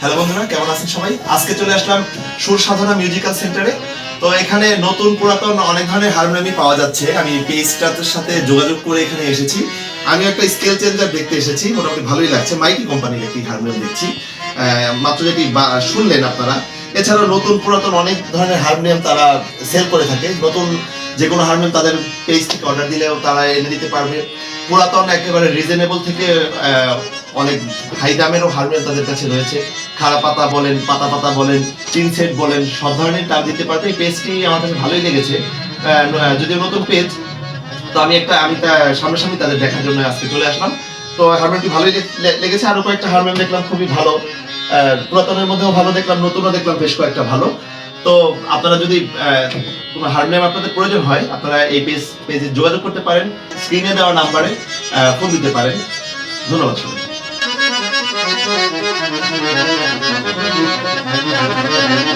Hello বন্ধুরা, কেমন আছেন সবাই? আজকে চলে আসলাম সুর সাধনা মিউজিক্যাল সেন্টারে তো এখানে নতুন পুরাতন অনেক ধরনের হারমোনিয়ামই পাওয়া যাচ্ছে। আমি পেজটার সাথে যোগাযোগ করে এখানে এসেছি। আমি একটা স্কেল চেঞ্জার দেখতে এসেছি, মোটামুটি ভালোই লাগছে। মাইকি কোম্পানির একটি হারমোনিয়াম দেখছি। মাত্র যেটি শুনলেন আপনারা। এছাড়াও নতুন পুরাতন অনেক ধরনের হারমোনিয়াম তারা সেল করে থাকে। নতুন যে কোনো হারমোনিয়াম তাদের পেজ থেকে অর্ডার দিলেও তারা এনে দিতে পারবে। পুরাতন একেবারে রিজনেবল থেকে অনেক হাই দামেরও হারমোনিয়াম তাদের কাছে রয়েছে। খাড়া পাতা বলেন, পাতা পাতা বলেন চিন সেট বলেন, সব ধরনের টান দিতে পারবে এই পেজটি আমার কাছে ভালোই লেগেছে। যদিও নতুন পেজ তো আমি একটা, আমি সামনাসামনি তাদের দেখার জন্য আজকে চলে আসলাম। তো হারমোনিয়ামটি ভালোই লেগেছে। আরও কয়েকটা হারমোনিয়াম দেখলাম খুবই ভালো। পুরাতনের মধ্যেও ভালো দেখলাম, নতুনও দেখলাম, বেশ কয়েকটা ভালো। তো আপনারা যদি কোনো হারমোনিয়াম আপনাদের প্রয়োজন হয়, আপনারা এই পেজ পেজে যোগাযোগ করতে পারেন। স্ক্রিনে দেওয়া নাম্বারে ফোন দিতে পারেন। ধন্যবাদ সবাই Thank you.